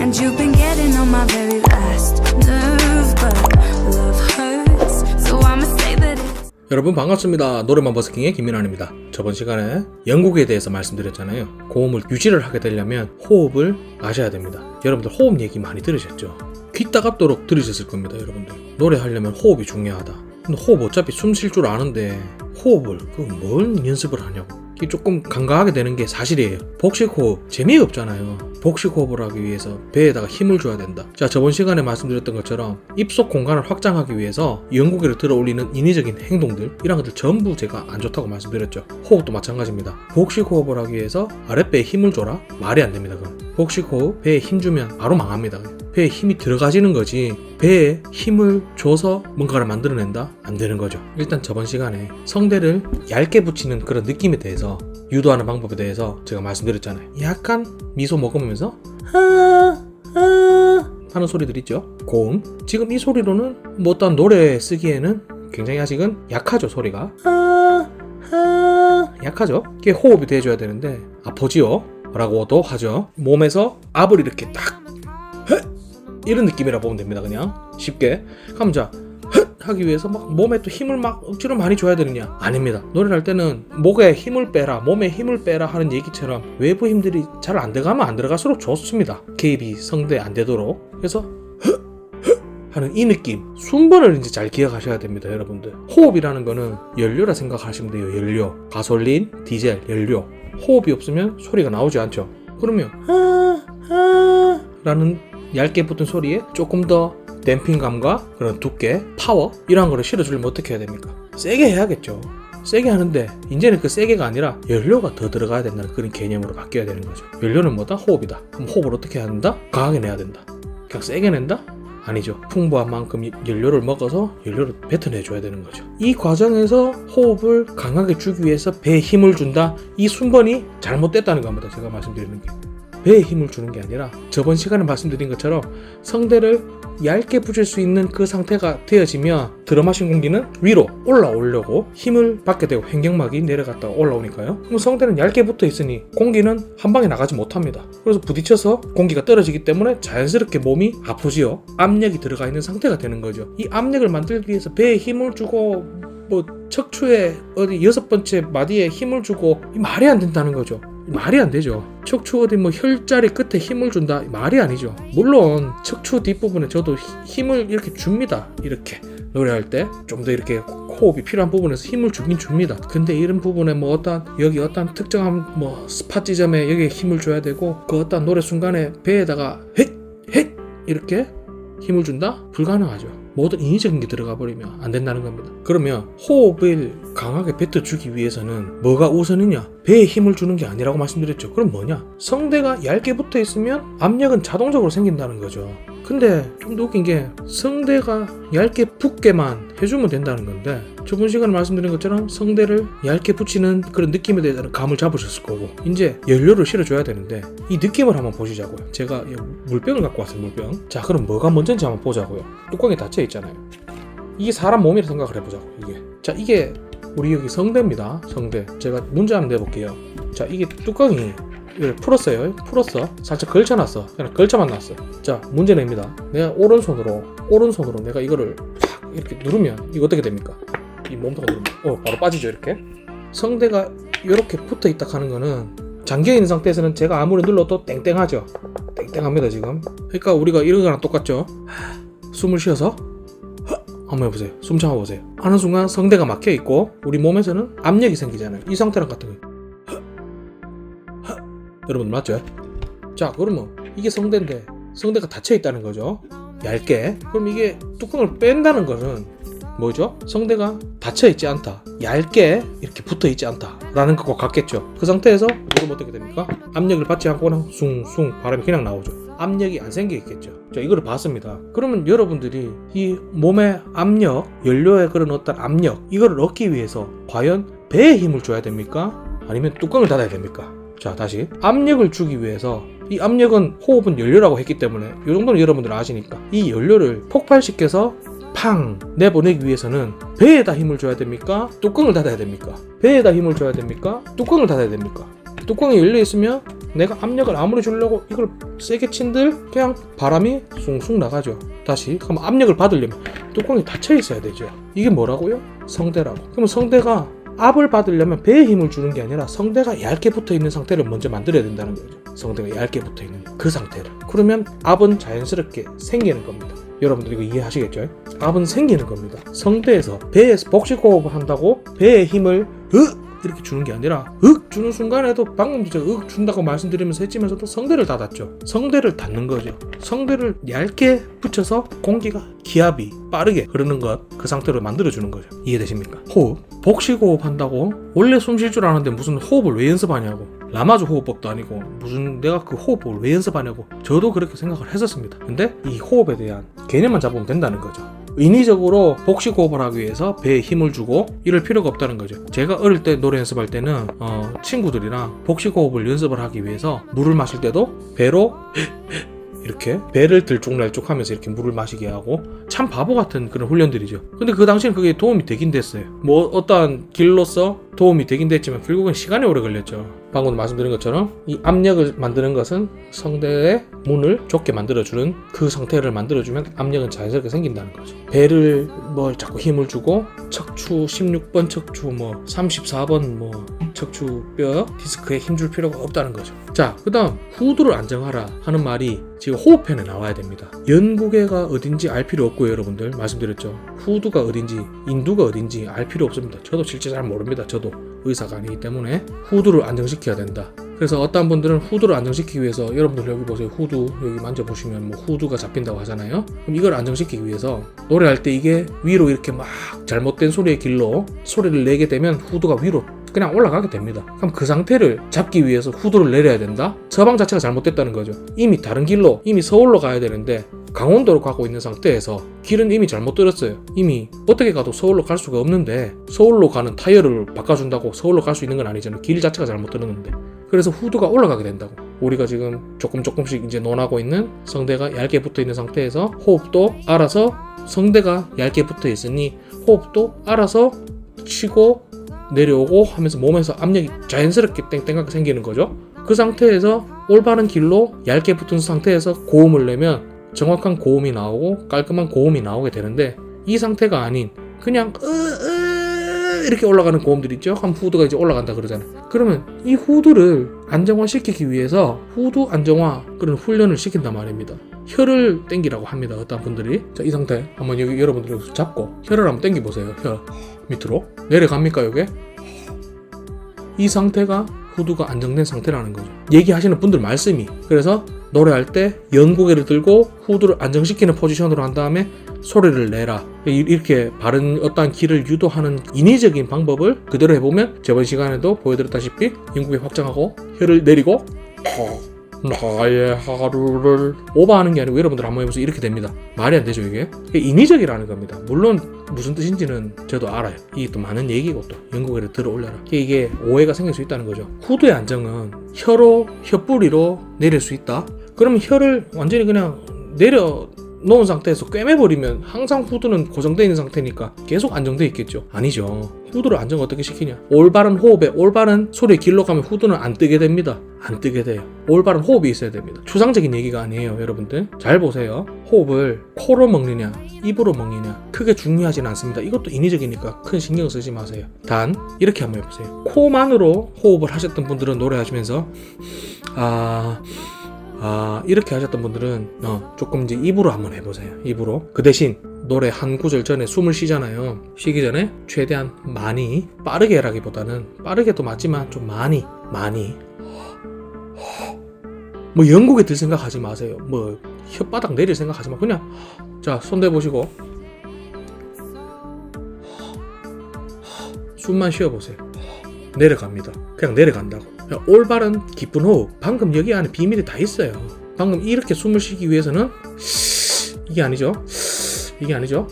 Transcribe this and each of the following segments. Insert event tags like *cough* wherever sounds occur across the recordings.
And you've been getting on my very last nerve, but love hurts. So I'ma say that it's. 여러분 반갑습니다. 노래만 버스킹의 김민환입니다. 저번 시간에 영국에 대해서 말씀드렸잖아요. 고음을 유지를 하게 되려면 호흡을 아셔야 됩니다. 여러분들 호흡 얘기 많이 들으셨죠? 귀 따갑도록 들으셨을 겁니다, 여러분들. 노래하려면 호흡이 중요하다. 근데 호흡 어차피 숨 쉴 줄 아는데 호흡을 그 뭘 연습을 하냐고. 조금 간과하게 되는 게 사실이에요. 복식 호흡 재미없잖아요. 복식 호흡을 하기 위해서 배에다가 힘을 줘야 된다. 자 저번 시간에 말씀드렸던 것처럼 입속 공간을 확장하기 위해서 영국에를 들어 올리는 인위적인 행동들 이런 것들 전부 제가 안 좋다고 말씀드렸죠. 호흡도 마찬가지입니다. 복식 호흡을 하기 위해서 아랫배에 힘을 줘라 말이 안 됩니다. 그럼 복식 호흡 배에 힘 주면 바로 망합니다. 배에 힘이 들어가지는 거지 배에 힘을 줘서 뭔가를 만들어낸다 안 되는 거죠. 일단 저번 시간에 성대를 얇게 붙이는 그런 느낌에 대해서 유도하는 방법에 대해서 제가 말씀드렸잖아요. 약간 미소 하 하는 소리들 있죠. 고음. 지금 이 소리로는 뭐 어떤 노래 쓰기에는 굉장히 아직은 약하죠 소리가. 약하죠. 이게 호흡이 돼줘야 되는데 아포지오 라고도 하죠. 몸에서 압을 이렇게 딱 이런 느낌이라 보면 됩니다. 그냥 쉽게. 그럼 자 헛! 하기 위해서 막 몸에 또 힘을 막 억지로 많이 줘야 되느냐? 아닙니다. 노래를 할 때는 목에 힘을 빼라, 몸에 힘을 빼라 하는 얘기처럼 외부 힘들이 잘 안 들어가면 안 들어갈수록 좋습니다. 개입이 성대에 안 되도록. 그래서! 하는 이 느낌 순번을 이제 잘 기억하셔야 됩니다 여러분들 호흡이라는 거는 연료라 생각하시면 돼요 연료 가솔린 디젤 연료 호흡이 없으면 소리가 나오지 않죠 그러면 하, 하 라는 얇게 붙은 소리에 조금 더 댐핑감과 그런 두께, 파워 이런 거를 실어주려면 어떻게 해야 됩니까? 세게 해야겠죠. 세게 하는데 이제는 그 세게가 아니라 연료가 더 들어가야 된다는 그런 개념으로 바뀌어야 되는 거죠. 연료는 뭐다? 호흡이다. 그럼 호흡을 어떻게 해야 된다? 강하게 내야 된다. 그냥 세게 낸다? 아니죠. 풍부한 만큼 연료를 먹어서 연료를 뱉어내줘야 되는 거죠. 이 과정에서 호흡을 강하게 주기 위해서 배에 힘을 준다. 이 순번이 잘못됐다는 겁니다. 제가 말씀드리는 게. 배에 힘을 주는 게 아니라 저번 시간에 말씀드린 것처럼 성대를 얇게 붙일 수 있는 그 상태가 되어지면 들어 마신 공기는 위로 올라오려고 힘을 받게 되고 횡격막이 내려갔다가 올라오니까요. 그럼 성대는 얇게 붙어 있으니 공기는 한 방에 나가지 못합니다. 그래서 부딪혀서 공기가 떨어지기 때문에 자연스럽게 몸이 아프지요. 압력이 들어가 있는 상태가 되는 거죠. 이 압력을 만들기 위해서 배에 힘을 주고 뭐 척추에 어디 여섯 번째 마디에 힘을 주고 이 말이 안 된다는 거죠. 말이 안 되죠. 척추 어디 뭐 혈자리 끝에 힘을 준다 말이 아니죠. 물론 척추 뒷부분에 저도 히- 힘을 이렇게 줍니다. 이렇게 노래할 때 좀 더 이렇게 호흡이 필요한 부분에서 힘을 주긴 줍니다. 근데 이런 부분에 뭐 어떤 여기 어떤 특정한 뭐 스팟 지점에 여기에 힘을 줘야 되고 그 어떤 노래 순간에 배에다가 헷헷 이렇게 힘을 준다? 불가능하죠. 모든 인위적인 게 들어가 버리면 안 된다는 겁니다. 그러면 호흡을 강하게 뱉어주기 위해서는 뭐가 우선이냐? 배에 힘을 주는 게 아니라고 말씀드렸죠. 그럼 뭐냐? 성대가 얇게 붙어 있으면 압력은 자동적으로 생긴다는 거죠. 근데 좀 더 웃긴 게 성대가 얇게 붙게만 해주면 된다는 건데 저번 시간에 말씀드린 것처럼 성대를 얇게 붙이는 그런 느낌에 대해서는 감을 잡으셨을 거고 이제 연료를 실어줘야 되는데 이 느낌을 한번 보시자고요. 제가 이 물병을 갖고 왔어요 물병. 자 그럼 뭐가 먼저인지 한번 보자고요. 뚜껑이 닫혀 있잖아요. 이게 사람 몸이라 생각을 해보자고 이게. 자 이게 우리 여기 성대입니다 성대. 제가 문제 한번 내볼게요. 자 이게 뚜껑이 이걸 풀었어요. 풀었어. 살짝 걸쳐놨어. 그냥 걸쳐만 놨어. 자, 문제 냅니다. 내가 오른손으로, 오른손으로 내가 이거를 팍 이렇게 누르면 이거 어떻게 됩니까? 이 몸통을 누르면, 어, 바로 빠지죠, 이렇게. 성대가 이렇게 붙어 있다 하는 거는 잠겨있는 상태에서는 제가 아무리 눌러도 땡땡하죠. 땡땡합니다, 지금. 그러니까 우리가 이런 거랑 똑같죠. 하, 숨을 쉬어서 헉, 한번 해보세요. 숨 참아보세요. 하는 순간 성대가 막혀 있고 우리 몸에서는 압력이 생기잖아요. 이 상태랑 같은 거예요. 여러분 맞죠? 자 그러면 이게 성대인데 성대가 닫혀 있다는 거죠 얇게 그럼 이게 뚜껑을 뺀다는 것은 뭐죠? 성대가 닫혀 있지 않다 얇게 이렇게 붙어 있지 않다 라는 것과 같겠죠 그 상태에서 누르면 어떻게 됩니까? 압력을 받지 않고 그냥 숭숭 바람이 그냥 나오죠 압력이 안 생겨 있겠죠 자 이거를 봤습니다 그러면 여러분들이 이 몸의 압력 연료의 그런 어떤 압력 이거를 얻기 위해서 과연 배에 힘을 줘야 됩니까? 아니면 뚜껑을 닫아야 됩니까? 자 다시 압력을 주기 위해서 이 압력은 호흡은 연료라고 했기 때문에 이 정도는 여러분들 아시니까 이 연료를 폭발시켜서 팡 내보내기 위해서는 배에다 힘을 줘야 됩니까? 뚜껑을 닫아야 됩니까? 배에다 힘을 줘야 됩니까? 뚜껑을 닫아야 됩니까? 뚜껑이 열려 있으면 내가 압력을 아무리 주려고 이걸 세게 친들 그냥 바람이 숭숭 나가죠. 다시 그럼 압력을 받으려면 뚜껑이 닫혀 있어야 되죠. 이게 뭐라고요? 성대라고. 그러면 성대가 압을 받으려면 배에 힘을 주는 게 아니라 성대가 얇게 붙어 있는 상태를 먼저 만들어야 된다는 거죠. 성대가 얇게 붙어 있는 그 상태를. 그러면 압은 자연스럽게 생기는 겁니다. 여러분들 이거 이해하시겠죠? 압은 생기는 겁니다. 성대에서 배에서 복식 호흡을 한다고 배에 힘을 으 이렇게 주는 게 아니라 윽 주는 순간에도 방금 제가 윽 준다고 말씀드리면서 했지만서도 성대를 닫았죠. 성대를 닫는 거죠. 성대를 얇게 붙여서 공기가 기압이 빠르게 흐르는 것 그 상태로 만들어 주는 거죠. 이해되십니까? 호흡. 복식 호흡 한다고 원래 숨 쉴 줄 아는데 무슨 호흡을 왜 연습하냐고. 라마주 호흡법도 아니고 무슨 내가 그 호흡법을 왜 연습하냐고. 저도 그렇게 생각을 했었습니다. 근데 이 호흡에 대한 개념만 잡으면 된다는 거죠. 인위적으로 복식 호흡을 하기 위해서 배에 힘을 주고 이럴 필요가 없다는 거죠. 제가 어릴 때 노래 연습할 때는 어, 친구들이랑 복식 호흡을 연습을 하기 위해서 물을 마실 때도 배로 *laughs* 이렇게 배를 들쭉날쭉 하면서 이렇게 물을 마시게 하고 참 바보 같은 그런 훈련들이죠. 근데 그 당시엔 그게 도움이 되긴 됐어요. 뭐 어떠한 길로서 도움이 되긴 됐지만 결국은 시간이 오래 걸렸죠. 방금 말씀드린 것처럼 이 압력을 만드는 것은 성대의 문을 좁게 만들어주는 그 상태를 만들어주면 압력은 자연스럽게 생긴다는 거죠. 배를 뭐 자꾸 힘을 주고 척추 16번 척추 뭐 34번 뭐 척추뼈 디스크에 힘줄 필요가 없다는 거죠. 자, 그 다음 후두를 안정하라 하는 말이 지금 호흡편에 나와야 됩니다. 연구계가 어딘지 알 필요 없고요, 여러분들 말씀드렸죠. 후두가 어딘지 인두가 어딘지 알 필요 없습니다. 저도 실제 잘 모릅니다. 저도 의사가 아니기 때문에 후두를 안정시켜야 된다. 그래서 어떤 분들은 후두를 안정시키기 위해서 여러분들 여기 보세요. 후두 여기 만져보시면 뭐 후두가 잡힌다고 하잖아요. 그럼 이걸 안정시키기 위해서 노래할 때 이게 위로 이렇게 막 잘못된 소리의 길로 소리를 내게 되면 후두가 위로 그냥 올라가게 됩니다. 그럼 그 상태를 잡기 위해서 후두를 내려야 된다? 처방 자체가 잘못됐다는 거죠. 이미 다른 길로 이미 서울로 가야 되는데 강원도로 가고 있는 상태에서 길은 이미 잘못 들었어요. 이미 어떻게 가도 서울로 갈 수가 없는데 서울로 가는 타이어를 바꿔준다고 서울로 갈 수 있는 건 아니잖아요. 길 자체가 잘못 들었는데. 그래서 후두가 올라가게 된다고. 우리가 지금 조금 조금씩 이제 논하고 있는 성대가 얇게 붙어 있는 상태에서 호흡도 알아서 성대가 얇게 붙어 있으니 호흡도 알아서 치고 내려오고 하면서 몸에서 압력이 자연스럽게 땡땡하게 생기는 거죠. 그 상태에서 올바른 길로 얇게 붙은 상태에서 고음을 내면 정확한 고음이 나오고 깔끔한 고음이 나오게 되는데 이 상태가 아닌 그냥 으, 으 이렇게 올라가는 고음들 있죠? 그럼 후두가 이제 올라간다 그러잖아요. 그러면 이 후두를 안정화시키기 위해서 후두 안정화 그런 훈련을 시킨단 말입니다. 혀를 땡기라고 합니다. 어떤 분들이 자 이 상태 한번 여기 여러분들 잡고 혀를 한번 땡겨 보세요. 혀 밑으로 내려갑니까 여기? 이 상태가 후두가 안정된 상태라는 거죠. 얘기하시는 분들 말씀이 그래서 노래할 때 연고개를 들고 후두를 안정시키는 포지션으로 한 다음에 소리를 내라 이- 이렇게 바른 어떠한 길을 유도하는 인위적인 방법을 그대로 해보면 저번 시간에도 보여드렸다시피 연고개 확장하고 혀를 내리고 어, 나의 하루를 오버하는 게 아니고 여러분들 한번 해보세요. 이렇게 됩니다. 말이 안 되죠 이게? 인위적이라는 겁니다. 물론 무슨 뜻인지는 저도 알아요. 이게 또 많은 얘기고 또 연고개를 들어 올려라. 이게- 이게 오해가 생길 수 있다는 거죠. 후두의 안정은 혀로 혀뿌리로 내릴 수 있다. 그러면 혀를 완전히 그냥 내려 놓은 상태에서 꿰매버리면 항상 후두는 고정되어 있는 상태니까 계속 안정되어 있겠죠. 아니죠. 후두를 안정 어떻게 시키냐? 올바른 호흡에 올바른 소리의 길로 가면 후두는 안 뜨게 됩니다. 안 뜨게 돼요. 올바른 호흡이 있어야 됩니다. 추상적인 얘기가 아니에요 여러분들. 잘 보세요. 호흡을 코로 먹느냐 입으로 먹느냐 크게 중요하진 않습니다. 이것도 인위적이니까 큰 신경 쓰지 마세요. 단 이렇게 한번 해보세요. 코만으로 호흡을 하셨던 분들은 노래하시면서 아 아 이렇게 하셨던 분들은 어, 조금 이제 입으로 한번 해보세요. 입으로. 그 대신 노래 한 구절 전에 숨을 쉬잖아요. 쉬기 전에 최대한 많이 빠르게 하라기보다는 빠르게도 맞지만 좀 많이 많이. 뭐 영국에 들 생각하지 마세요. 뭐 혓바닥 내릴 생각하지 마. 그냥 자 손 대 보시고. 숨만 쉬어 보세요. 내려갑니다. 그냥 내려간다고 올바른 깊은 호흡. 방금 여기 안에 비밀이 다 있어요. 방금 이렇게 숨을 쉬기 위해서는 이게 아니죠. 이게 아니죠.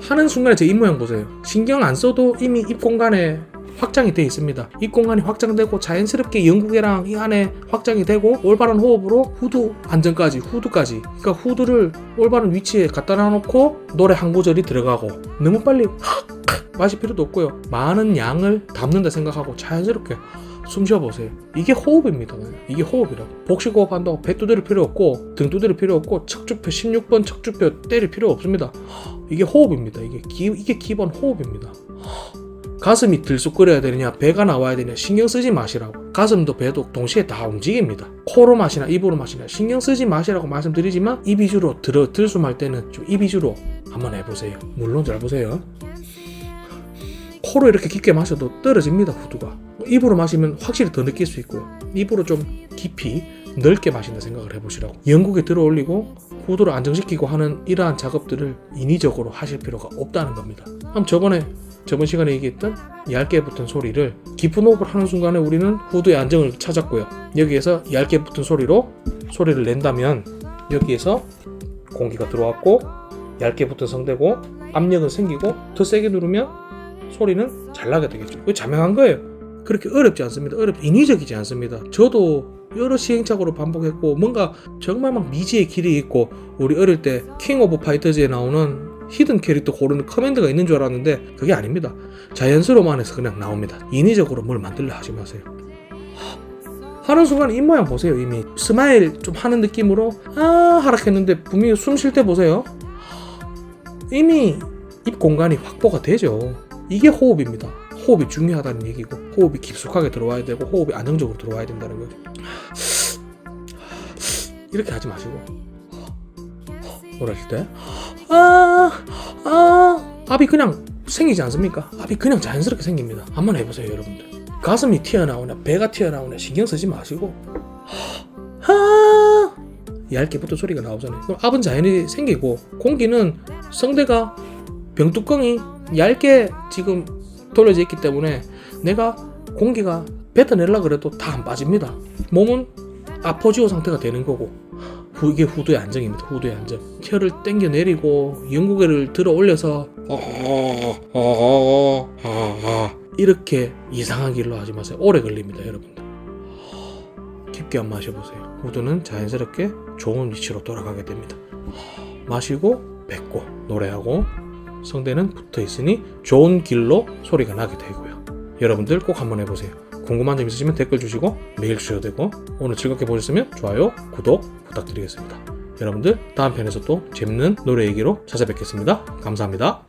하는 순간에 제 입 모양 보세요. 신경 안 써도 이미 입 공간에 확장이 되어 있습니다. 입 공간이 확장되고 자연스럽게 영국이랑 이 안에 확장이 되고 올바른 호흡으로 후두 안정까지 후두까지. 그러니까 후두를 올바른 위치에 갖다 놔놓고 노래 한 구절이 들어가고 너무 빨리 마실 필요도 없고요. 많은 양을 담는다 생각하고 자연스럽게 숨 쉬어보세요. 이게 호흡입니다. 이게 호흡이라고. 복식호흡 한다고 배 두드릴 필요 없고 등 두드릴 필요 없고 척추뼈 16번 척추뼈 때릴 필요 없습니다. 이게 호흡입니다. 이게 기, 이게 기본 호흡입니다. 가슴이 들쑥거려야 되느냐 배가 나와야 되느냐 신경 쓰지 마시라고 가슴도 배도 동시에 다 움직입니다 코로 마시나 입으로 마시나 신경 쓰지 마시라고 말씀드리지만 입 위주로 들어 들숨할 때는 좀 입 위주로 한번 해보세요 물론 잘 보세요 코로 이렇게 깊게 마셔도 떨어집니다 후두가 입으로 마시면 확실히 더 느낄 수 있고요 입으로 좀 깊이 넓게 마신다 생각을 해보시라고 영국에 들어 올리고 후두를 안정시키고 하는 이러한 작업들을 인위적으로 하실 필요가 없다는 겁니다 그럼 저번에 저번 시간에 얘기했던 얇게 붙은 소리를 깊은 호흡을 하는 순간에 우리는 후두의 안정을 찾았고요 여기에서 얇게 붙은 소리로 소리를 낸다면 여기에서 공기가 들어왔고 얇게 붙은 성대고 압력은 생기고 더 세게 누르면 소리는 잘 나게 되겠죠. 이거 자명한 거예요. 그렇게 어렵지 않습니다. 어렵 인위적이지 않습니다. 저도 여러 시행착오를 반복했고 뭔가 정말 막 미지의 길이 있고 우리 어릴 때 킹 오브 파이터즈에 나오는 히든 캐릭터 고르는 커맨드가 있는 줄 알았는데 그게 아닙니다. 자연스러움 안에서 그냥 나옵니다. 인위적으로 뭘 만들려 하지 마세요. 하는 순간 입 모양 보세요 이미 스마일 좀 하는 느낌으로 아 하락했는데 분명히 숨 쉴 때 보세요 이미 입 공간이 확보가 되죠 이게 호흡입니다 호흡이 중요하다는 얘기고 호흡이 깊숙하게 들어와야 되고 호흡이 안정적으로 들어와야 된다는 거죠 이렇게 하지 마시고 뭐랄 때 아, 아, 압이 그냥 생기지 않습니까? 압이 그냥 자연스럽게 생깁니다. 한번 해보세요, 여러분들. 가슴이 튀어나오냐, 배가 튀어나오냐, 신경 쓰지 마시고, 하, 얇게 붙은 소리가 나오잖아요. 그럼 압은 자연히 생기고, 공기는 성대가 병뚜껑이 얇게 지금 돌려져 있기 때문에 내가 공기가 뱉어내려 그래도 다 안 빠집니다. 몸은 아포지오 상태가 되는 거고, 후, 이게 후두의 안정입니다. 후두의 안정. 혀를 당겨 내리고 연구개를 들어 올려서 이렇게 이상한 길로 하지 마세요. 오래 걸립니다, 여러분들. 깊게 한 마셔보세요. 후두는 자연스럽게 좋은 위치로 돌아가게 됩니다. 마시고 뱉고 노래하고 성대는 붙어 있으니 좋은 길로 소리가 나게 되고요. 여러분들 꼭 한번 해보세요. 궁금한 점 있으시면 댓글 주시고 메일 주셔도 되고 오늘 즐겁게 보셨으면 좋아요, 구독 부탁드리겠습니다. 여러분들 다음 편에서 또 재밌는 노래 얘기로 찾아뵙겠습니다. 감사합니다.